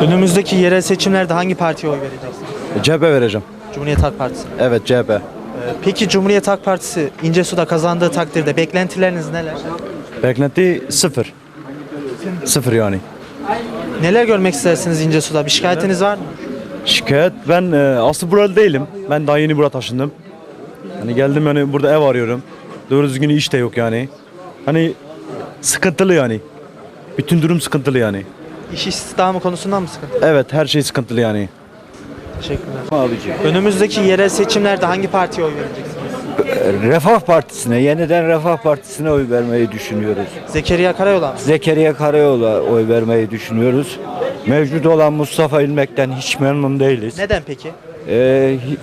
Önümüzdeki yerel seçimlerde hangi partiye oy vereceksiniz? CHP vereceğim. Cumhuriyet Halk Partisi. Evet CHP. Ee, Peki Cumhuriyet Halk Partisi İncesu'da kazandığı takdirde beklentileriniz neler? Beklenti sıfır. Sıfır yani. Neler görmek istersiniz İncesu'da? Bir şikayetiniz var mı? Şikayet ben e, aslı buralı değilim. Ben daha yeni buraya taşındım. Hani geldim yani burada ev arıyorum. Doğru düzgün iş de yok yani. Hani sıkıntılı yani. Bütün durum sıkıntılı yani. İş istihdamı konusundan mı sıkıntı? Evet her şey sıkıntılı yani. Teşekkürler. Abici. Önümüzdeki yerel seçimlerde hangi partiye oy vereceksiniz? Refah Partisi'ne, yeniden Refah Partisi'ne oy vermeyi düşünüyoruz. Zekeriya Karayol'a mı? Zekeriya Karayol'a oy vermeyi düşünüyoruz. Mevcut olan Mustafa İlmek'ten hiç memnun değiliz. Neden peki? Ee, hi-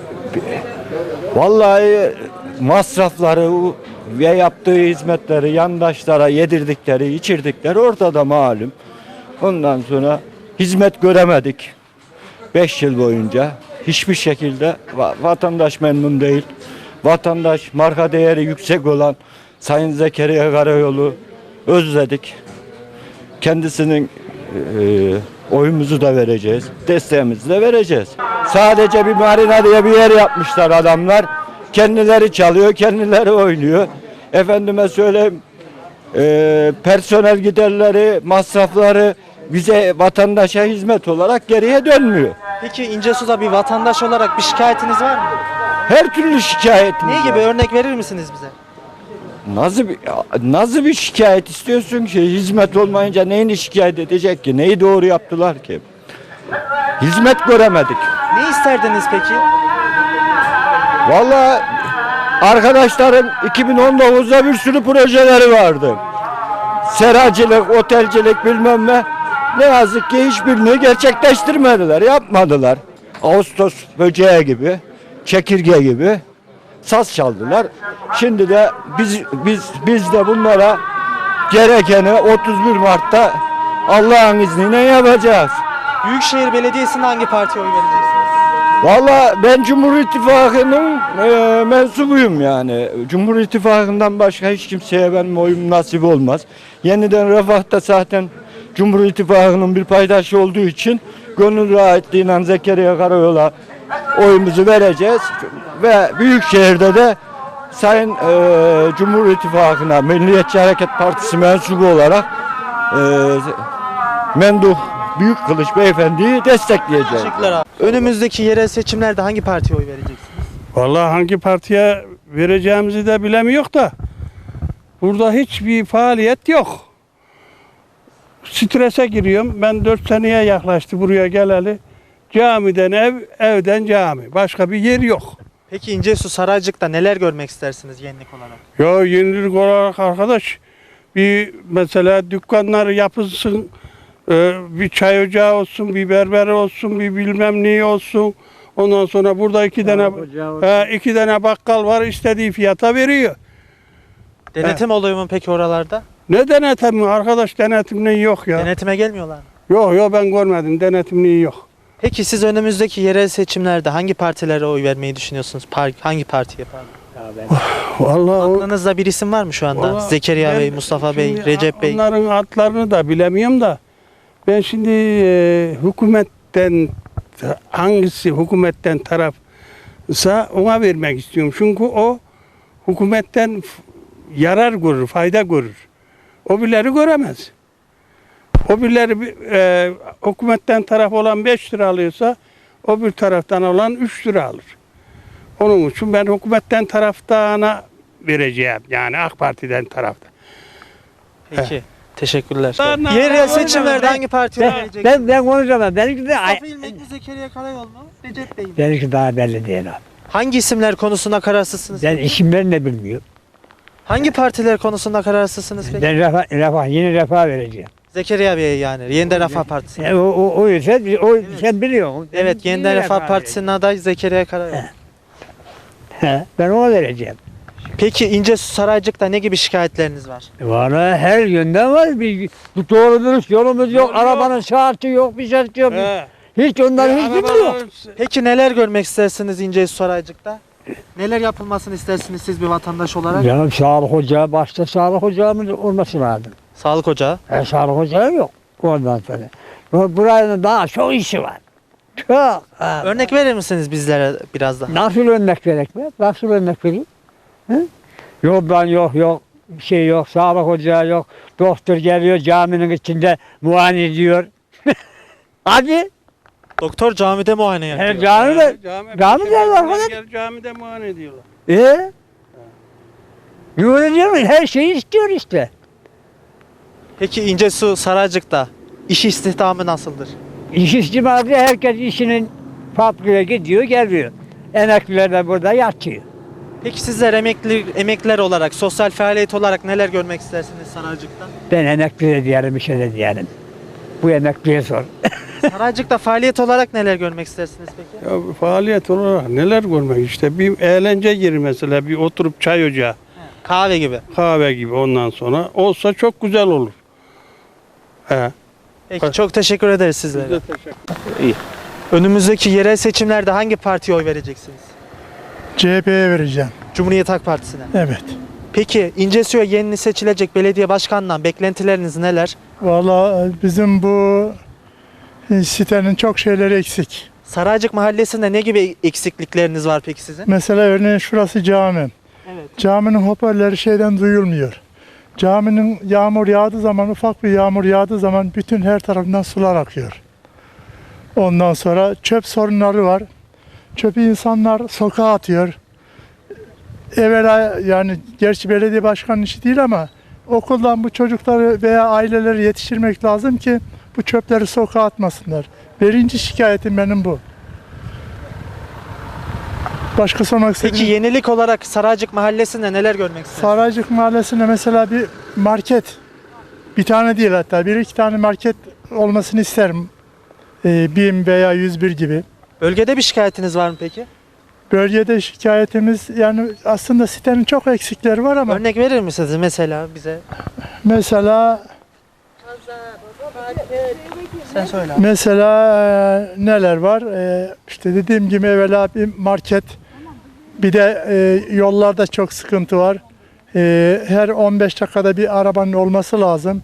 vallahi masrafları ve yaptığı hizmetleri yandaşlara yedirdikleri, içirdikleri ortada malum. Ondan sonra hizmet göremedik. 5 yıl boyunca hiçbir şekilde va- vatandaş memnun değil. Vatandaş marka değeri yüksek olan Sayın Zekeriya Karayolu özledik. Kendisinin e, oyumuzu da vereceğiz, desteğimizi de vereceğiz. Sadece bir marina diye bir yer yapmışlar adamlar. Kendileri çalıyor, kendileri oynuyor. Efendime söyleyeyim, e, personel giderleri, masrafları bize vatandaşa hizmet olarak geriye dönmüyor. Peki İncesu'da bir vatandaş olarak bir şikayetiniz var mı? Her türlü şikayetimiz Ne var. gibi örnek verir misiniz bize? Nasıl bir, nasıl bir şikayet istiyorsun ki? Hizmet olmayınca neyini şikayet edecek ki? Neyi doğru yaptılar ki? Hizmet göremedik. Ne isterdiniz peki? Vallahi arkadaşların 2019'da bir sürü projeleri vardı. Seracılık, otelcilik bilmem ne. Ne yazık ki hiçbirini gerçekleştirmediler, yapmadılar. Ağustos böceği gibi, çekirge gibi saz çaldılar. Şimdi de biz biz biz de bunlara gerekeni 31 Mart'ta Allah'ın izniyle yapacağız. Büyükşehir Belediyesi'nde hangi partiye oy vereceksiniz? Valla ben Cumhur İttifakı'nın e, mensubuyum yani. Cumhur İttifakı'ndan başka hiç kimseye benim oyum nasip olmaz. Yeniden Refah'ta zaten Cumhur İttifakı'nın bir paydaşı olduğu için gönül rahatlığıyla Zekeriya Karayol'a oyumuzu vereceğiz. Ve Büyükşehir'de de Sayın e, Cumhur İttifakı'na Milliyetçi Hareket Partisi mensubu olarak e, Menduh Büyük Kılıç Beyefendi'yi destekleyeceğiz. Önümüzdeki yerel seçimlerde hangi partiye oy vereceksiniz? Vallahi hangi partiye vereceğimizi de bilemiyor da burada hiçbir faaliyet yok. Strese giriyorum. Ben 4 seneye yaklaştı buraya geleli. Camiden ev, evden cami. Başka bir yer yok. Peki İncesu Saraycık'ta neler görmek istersiniz yenilik olarak? Ya yenilik olarak arkadaş bir mesela dükkanlar yapılsın, e, bir çay ocağı olsun, bir berber olsun, bir bilmem ne olsun. Ondan sonra burada iki tane he, iki tane bakkal var istediği fiyata veriyor. Denetim oluyor mu peki oralarda? Ne denetimi arkadaş denetimliği yok ya. Denetime gelmiyorlar mı? Yok yok ben görmedim denetimliği yok. Peki siz önümüzdeki yerel seçimlerde hangi partilere oy vermeyi düşünüyorsunuz? Par- hangi partiye pardon? Vallahi o- Aklınızda bir isim var mı şu anda? Vallahi Zekeriya ben Bey, Mustafa Bey, şimdi Recep Bey. Onların adlarını da bilemiyorum da ben şimdi e, hükümetten hangisi hükümetten tarafsa ona vermek istiyorum. Çünkü o hükümetten yarar görür, fayda görür. O birileri göremez. O birileri bir- e, hükümetten taraf olan 5 lira alıyorsa o bir taraftan olan 3 lira alır. Onun için ben hükümetten taraftana vereceğim. Yani AK Parti'den tarafta. Peki. Teşekkürler. Yerel seçimlerde ben- hangi partiye oy Ben, vereceksiniz? ben, ben konuşamam. Benimki de, Mustafa İlmek mi, Zekeriya Karayol mu, Recep Bey mi? benimki daha belli değil abi. Hangi isimler konusunda kararsızsınız? Ben isimlerini de bilmiyorum. Hangi partiler konusunda kararsızsınız peki? Ben refah, refah, yeni refah vereceğim. Zekeriya Bey yani. Yeniden Refah Partisi. E, o, o, o, sen, o, sen biliyorsun. Evet, Yeniden yeni Refah Partisi'nin adayı Zekeriya Karayol. vereceğim. He, ben ona vereceğim. Peki İncesu Saraycık'ta ne gibi şikayetleriniz var? Valla her yönden var. Bir doğru dürüst yolumuz yok. Yol yok. Arabanın şartı yok. Bir şey yok. He. Hiç onları hiç bilmiyor. Peki neler görmek istersiniz İncesu Saraycık'ta? Neler yapılmasını istersiniz siz bir vatandaş olarak? Ya sağlık ocağı, başta sağlık ocağımız olması lazım. Sağlık ocağı. E, sağlık ocağı yok. Ondan sonra. Bu- Buranın daha çok işi var. Çok. Örnek verir misiniz bizlere biraz daha? Nasıl örnek verek mi? Nasıl örnek vereyim? Hı? Yok yok. Bir şey yok. Sağlık ocağı yok. Doktor geliyor caminin içinde muayene ediyor. Hadi. Doktor camide muayene yapıyor. Her camide. Cami, Cami de var. Gel camide muayene ediyorlar. E? Diyor mu? Her şeyi istiyor işte. Peki İncesu Saracık'ta iş istihdamı nasıldır? İş istimali herkes işinin fabrikaya gidiyor geliyor. Emekliler de burada yatıyor. Peki sizler emekli emekliler olarak, sosyal faaliyet olarak neler görmek istersiniz Saraycık'ta? Ben emekli de diyelim bir şey de diyelim. Bu emekliye sor. Saraycık'ta faaliyet olarak neler görmek istersiniz peki? Ya faaliyet olarak neler görmek işte bir eğlence yeri mesela bir oturup çay ocağı Kahve gibi. kahve gibi ondan sonra olsa çok güzel olur. He. Peki çok teşekkür ederiz sizlere. Biz de teşekkür Önümüzdeki yerel seçimlerde hangi partiye oy vereceksiniz? CHP'ye vereceğim. Cumhuriyet Halk Partisi'ne. Evet. Peki İncesu'ya yeni seçilecek belediye başkanından beklentileriniz neler? Valla bizim bu e, sitenin çok şeyleri eksik. Saraycık Mahallesi'nde ne gibi eksiklikleriniz var peki sizin? Mesela örneğin şurası cami. Evet. Caminin hoparlörleri şeyden duyulmuyor. Caminin yağmur yağdığı zaman, ufak bir yağmur yağdığı zaman bütün her tarafından sular akıyor. Ondan sonra çöp sorunları var. Çöpü insanlar sokağa atıyor. Evvela yani gerçi belediye başkanının işi değil ama okuldan bu çocukları veya aileleri yetiştirmek lazım ki bu çöpleri sokağa atmasınlar. Birinci şikayetim benim bu. Başka sormak istediğiniz... Peki yenilik olarak Saraycık Mahallesi'nde neler görmek istersiniz? Saraycık Mahallesi'nde mesela bir market, bir tane değil hatta bir iki tane market olmasını isterim. Ee, BİM veya 101 gibi. Bölgede bir şikayetiniz var mı peki? Bölgede şikayetimiz yani aslında sitenin çok eksikleri var ama Örnek verir misiniz mesela bize? mesela Sen söyle. mesela e, neler var? E, işte dediğim gibi evvela bir market, bir de e, yollarda çok sıkıntı var. E, her 15 dakikada bir arabanın olması lazım.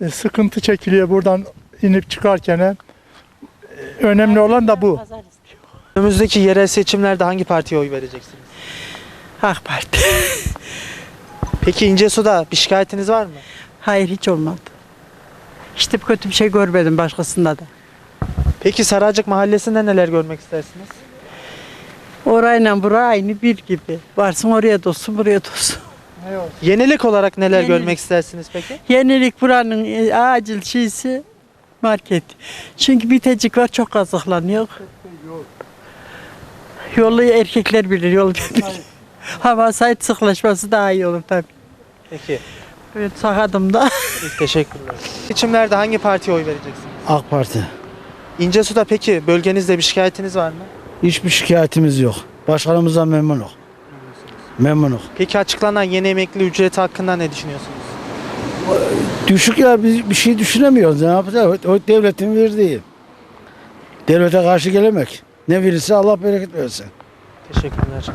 E, sıkıntı çekiliyor buradan inip çıkarken. E, önemli olan da bu. Önümüzdeki yerel seçimlerde hangi partiye oy vereceksiniz? AK Parti. Peki İncesu'da bir şikayetiniz var mı? Hayır hiç olmadı. İşte kötü bir şey görmedim başkasında da. Peki Saraycık Mahallesi'nde neler görmek istersiniz? Orayla bura aynı bir gibi. Varsın oraya dolsun buraya dolsun. Yenilik olarak neler Yenilik. görmek istersiniz peki? Yenilik buranın e, acil şeysi market. Çünkü bitecik var çok kazıklanıyor. Yolu erkekler bilir yol bilir. Hava sahip sıklaşması daha iyi olur tabii. Peki. Evet sakadım da. İyi, Teşekkürler. Seçimlerde hangi partiye oy vereceksiniz? AK Parti. İncesu'da peki bölgenizde bir şikayetiniz var mı? Hiçbir şikayetimiz yok. Başkanımızdan memnunuz. Memnunuz. Peki açıklanan yeni emekli ücreti hakkında ne düşünüyorsunuz? Düşük ya biz bir şey düşünemiyoruz. Ne yapacağız? O devletin verdiği. Devlete karşı gelemek. Ne verirse Allah bereket versin. Teşekkürler.